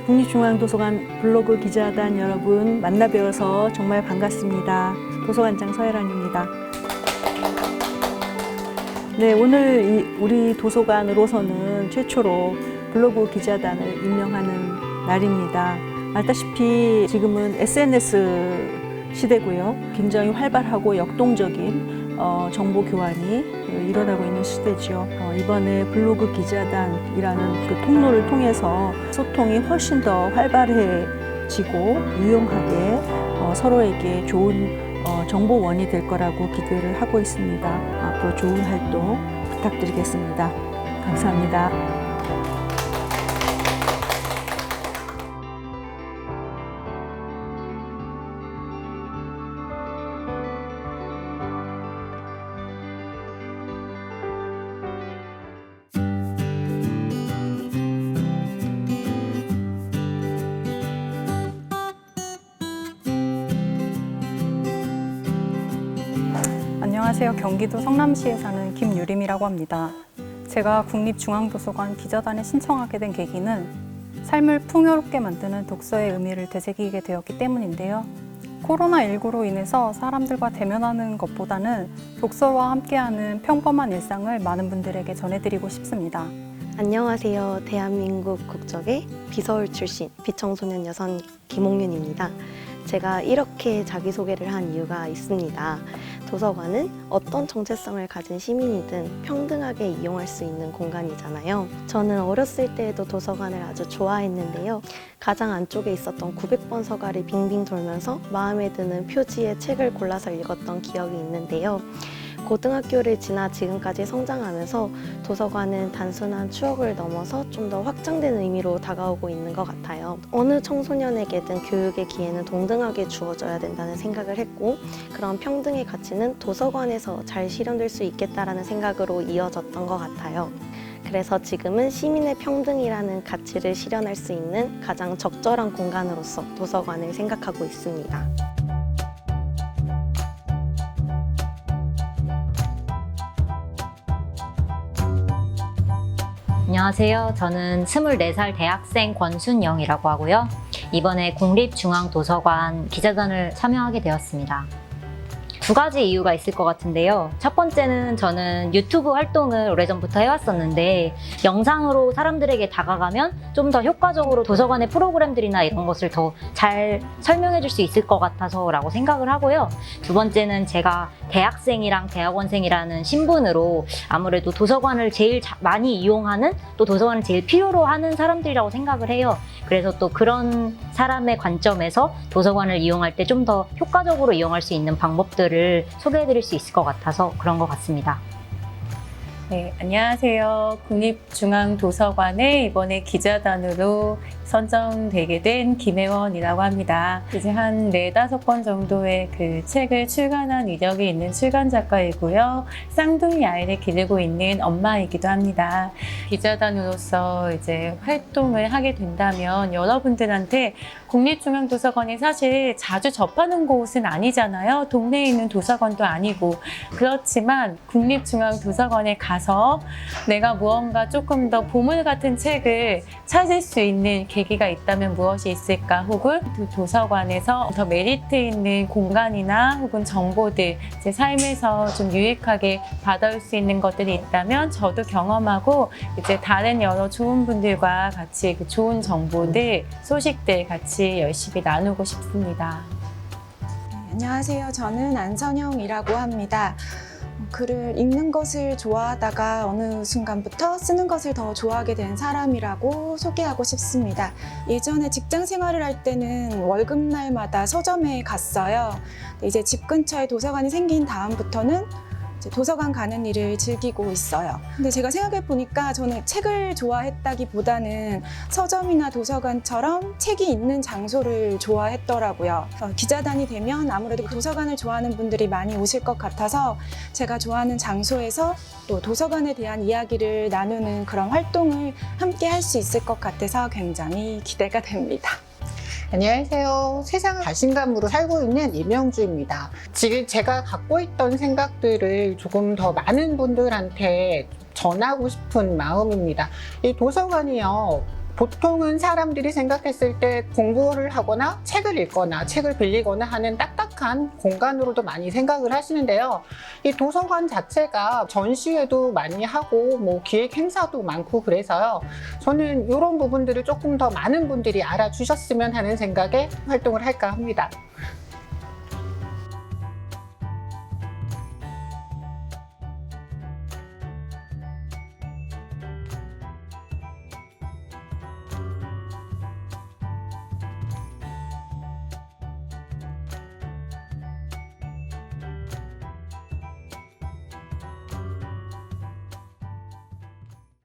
국립중앙도서관 블로그 기자단 여러분 만나 뵈어서 정말 반갑습니다. 도서관장 서혜란입니다. 네, 오늘 이 우리 도서관으로서는 최초로 블로그 기자단을 임명하는 날입니다. 알다시피 지금은 SNS 시대고요. 굉장히 활발하고 역동적인 어, 정보 교환이 일어나고 있는 시대죠. 어, 이번에 블로그 기자단이라는 그 통로를 통해서 소통이 훨씬 더 활발해지고 유용하게 어, 서로에게 좋은 어, 정보원이 될 거라고 기대를 하고 있습니다. 앞으로 좋은 활동 부탁드리겠습니다. 감사합니다. 안녕하세요. 경기도 성남시에 사는 김유림이라고 합니다. 제가 국립중앙도서관 기자단에 신청하게 된 계기는 삶을 풍요롭게 만드는 독서의 의미를 되새기게 되었기 때문인데요. 코로나19로 인해서 사람들과 대면하는 것보다는 독서와 함께하는 평범한 일상을 많은 분들에게 전해드리고 싶습니다. 안녕하세요. 대한민국 국적의 비서울 출신 비청소년 여성 김홍윤입니다. 제가 이렇게 자기소개를 한 이유가 있습니다. 도서관은 어떤 정체성을 가진 시민이든 평등하게 이용할 수 있는 공간이잖아요. 저는 어렸을 때에도 도서관을 아주 좋아했는데요. 가장 안쪽에 있었던 900번 서가를 빙빙 돌면서 마음에 드는 표지의 책을 골라서 읽었던 기억이 있는데요. 고등학교를 지나 지금까지 성장하면서 도서관은 단순한 추억을 넘어서 좀 더 확장된 의미로 다가오고 있는 것 같아요. 어느 청소년에게든 교육의 기회는 동등하게 주어져야 된다는 생각을 했고, 그런 평등의 가치는 도서관에서 잘 실현될 수 있겠다라는 생각으로 이어졌던 것 같아요. 그래서 지금은 시민의 평등이라는 가치를 실현할 수 있는 가장 적절한 공간으로서 도서관을 생각하고 있습니다. 안녕하세요. 저는 24살 대학생 권순영이라고 하고요. 이번에 국립중앙도서관 기자단을 참여하게 되었습니다. 두 가지 이유가 있을 것 같은데요. 첫 번째는 저는 유튜브 활동을 오래전부터 해왔었는데 영상으로 사람들에게 다가가면 좀 더 효과적으로 도서관의 프로그램들이나 이런 것을 더 잘 설명해 줄 수 있을 것 같아서라고 생각을 하고요. 두 번째는 제가 대학생이랑 대학원생이라는 신분으로 아무래도 도서관을 제일 자- 많이 이용하는 또 도서관을 제일 필요로 하는 사람들이라고 생각을 해요. 그래서 또 그런 사람의 관점에서 도서관을 이용할 때 좀 더 효과적으로 이용할 수 있는 방법들을 소개해 드릴 수 있을 것 같아서 그런 것 같습니다. 네, 안녕하세요. 국립중앙도서관에 이번에 기자단으로 선정되게 된 김혜원이라고 합니다. 이제 한 네다섯 권 정도의 그 책을 출간한 이력이 있는 출간 작가이고요. 쌍둥이 아이를 기르고 있는 엄마이기도 합니다. 기자단으로서 이제 활동을 하게 된다면 여러분들한테 국립중앙도서관이 사실 자주 접하는 곳은 아니잖아요. 동네에 있는 도서관도 아니고. 그렇지만 국립중앙도서관에 가서 내가 무언가 조금 더 보물 같은 책을 찾을 수 있는 계기가 있다면 무엇이 있을까? 혹은 그 도서관에서 더 메리트 있는 공간이나 혹은 정보들, 제 삶에서 좀 유익하게 받아올 수 있는 것들이 있다면 저도 경험하고 이제 다른 여러 좋은 분들과 같이 그 좋은 정보들, 소식들 같이 열심히 나누고 싶습니다. 안녕하세요. 저는 안선영이라고 합니다. 글을 읽는 것을 좋아하다가 어느 순간부터 쓰는 것을 더 좋아하게 된 사람이라고 소개하고 싶습니다. 예전에 직장 생활을 할 때는 월급날마다 서점에 갔어요. 이제 집 근처에 도서관이 생긴 다음부터는 도서관 가는 일을 즐기고 있어요. 근데 제가 생각해 보니까 저는 책을 좋아했다기보다는 서점이나 도서관처럼 책이 있는 장소를 좋아했더라고요. 어, 기자단이 되면 아무래도 도서관을 좋아하는 분들이 많이 오실 것 같아서 제가 좋아하는 장소에서 또 도서관에 대한 이야기를 나누는 그런 활동을 함께 할 수 있을 것 같아서 굉장히 기대가 됩니다. 안녕하세요. 세상을 자신감으로 살고 있는 이명주입니다. 지금 제가 갖고 있던 생각들을 조금 더 많은 분들한테 전하고 싶은 마음입니다. 이 도서관이요. 보통은 사람들이 생각했을 때 공부를 하거나 책을 읽거나 책을 빌리거나 하는 딱 딱한 공간으로도 많이 생각을 하시는데요. 이 도서관 자체가 전시회도 많이 하고 뭐 기획 행사도 많고 그래서요. 저는 이런 부분들을 조금 더 많은 분들이 알아주셨으면 하는 생각에 활동을 할까 합니다.